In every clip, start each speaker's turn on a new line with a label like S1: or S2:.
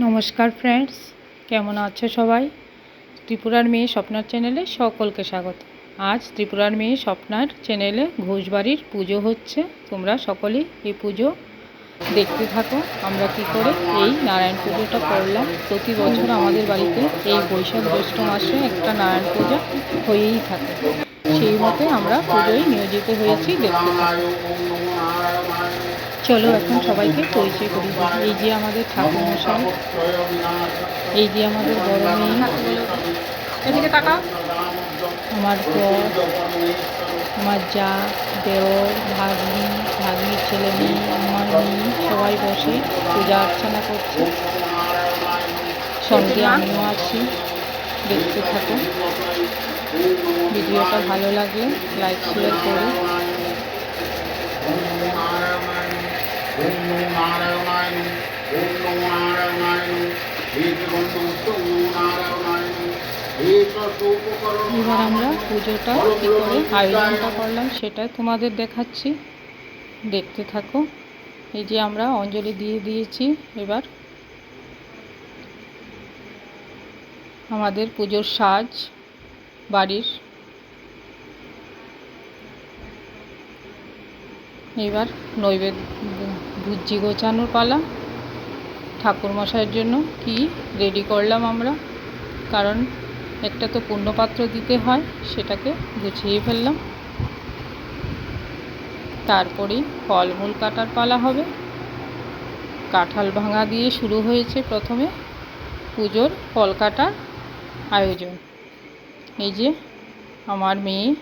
S1: নমস্কার ফ্রেন্ডস কেমন আছো সবাই? ত্রিপুরার মেয়ে স্বপ্নার চ্যানেলে সকলকে স্বাগত। আজ ত্রিপুরার মেয়ে স্বপ্নার চ্যানেলে ঘোষবাড়ির পুজো হচ্ছে। তোমরা সকলেই এই পুজো দেখতে থাকো। আমরা কি করে এই নারায়ণ পুজোটা করলাম। প্রতি বছর আমাদের বাড়িতে এই বৈশাখ জ্যৈষ্ঠ মাসে একটা নারায়ণ পুজো হয়েই থাকে। সেই মতে আমরা পুজোয় নিয়োজিত হয়েছি দেখতে চলো এখন সবাইকে পরিচয় করি। এই যে আমাদের ঠাকুর মশাই এই যে আমাদের বড় মেয়ে।
S2: এদিকে
S1: আমার বর আমার যা দেওর ভাগ্নি ভাগ্নির ছেলে মেয়ে আমার মেয়ে সবাই বসে পূজা অর্চনা করছে। সঙ্গে আমিও আছি। দেখতে থাকো। ভিডিওটা ভালো লাগলে লাইক শেয়ার করো। এবার আমরা পুজোটা কী করে আয়োজনটা করলাম সেটা তোমাদের দেখাচ্ছি। দেখতে থাকো। এই যে আমরা অঞ্জলি দিয়ে দিয়েছি এবার। আমাদের পুজোর সাজ বাড়ির। এবার নৈবেদ্য ভুজি গোছানোর পালা। ঠাকুরমশাইয়ের জন্য কি রেডি করলাম আমরা? কারণ একটা তো পূর্ণপাত্র দিতে হয়, সেটাকে গুছিয়ে ফেললাম। তারপরেই ফলমূল কাটার পালা হবে। কাঁঠাল ভাঙা দিয়ে শুরু হয়েছে প্রথমে পুজোর ফল কাটার আয়োজন। এই যে আমার মেয়ে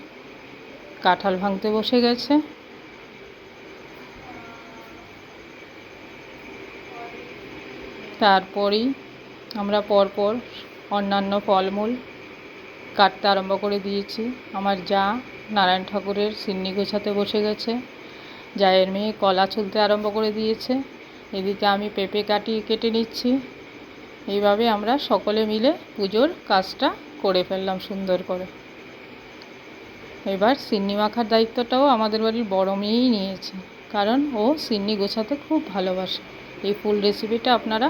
S1: কাঁঠাল ভাঙতে বসে গেছে। তারপরেই আমরা পরপর অন্যান্য ফলমূল কাটতে আরম্ভ করে দিয়েছি। আমার যা নারায়ণ ঠাকুরের সিন্নি গোছাতে বসে গেছে, জায়ের মেয়ে কলা ছুলতে আরম্ভ করে দিয়েছে। এদিকে আমি পেঁপে কাটি কেটে নিচ্ছি। এইভাবে আমরা সকলে মিলে পুজোর কাজটা করে ফেললাম সুন্দর করে। এবার সিন্নি মাখার দায়িত্বটাও আমাদের বাড়ির বড় মেয়েই নিয়েছে, কারণ ও সিন্নি গোছাতে খুব ভালোবাসে। এই ফুল রেসিপিটা আপনারা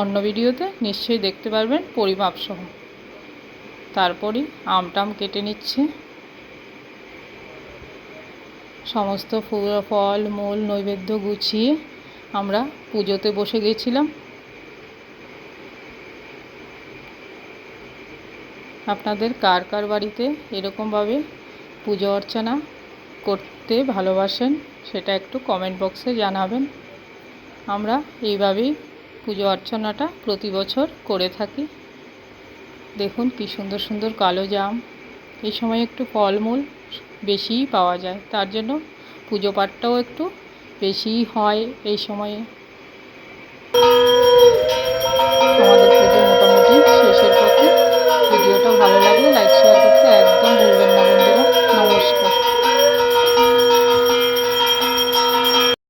S1: অন্য ভিডিওতে নিশ্চয়ই দেখতে পারবেন পরিমাপ সহ তারপরই আমটাম কেটে নিচ্ছে। সমস্ত ফুল, ফল, মূল নৈবেদ্য গুছিয়ে আমরা পুজোতে বসে গেছিলাম। আপনাদের কার কার বাড়িতে এরকমভাবে পুজো অর্চনা করতে ভালোবাসেন, সেটা একটু কমেন্ট বক্সে জানাবেন। আমরা এইভাবেই পুজো অর্চনাটা প্রতি বছর করে থাকি। দেখুন কি সুন্দর সুন্দর কালো জাম। এই সময় একটু ফলমূল বেশিই পাওয়া যায়। তার জন্য পুজো পাঠটাও একটু বেশিই হয় এই সময়ে।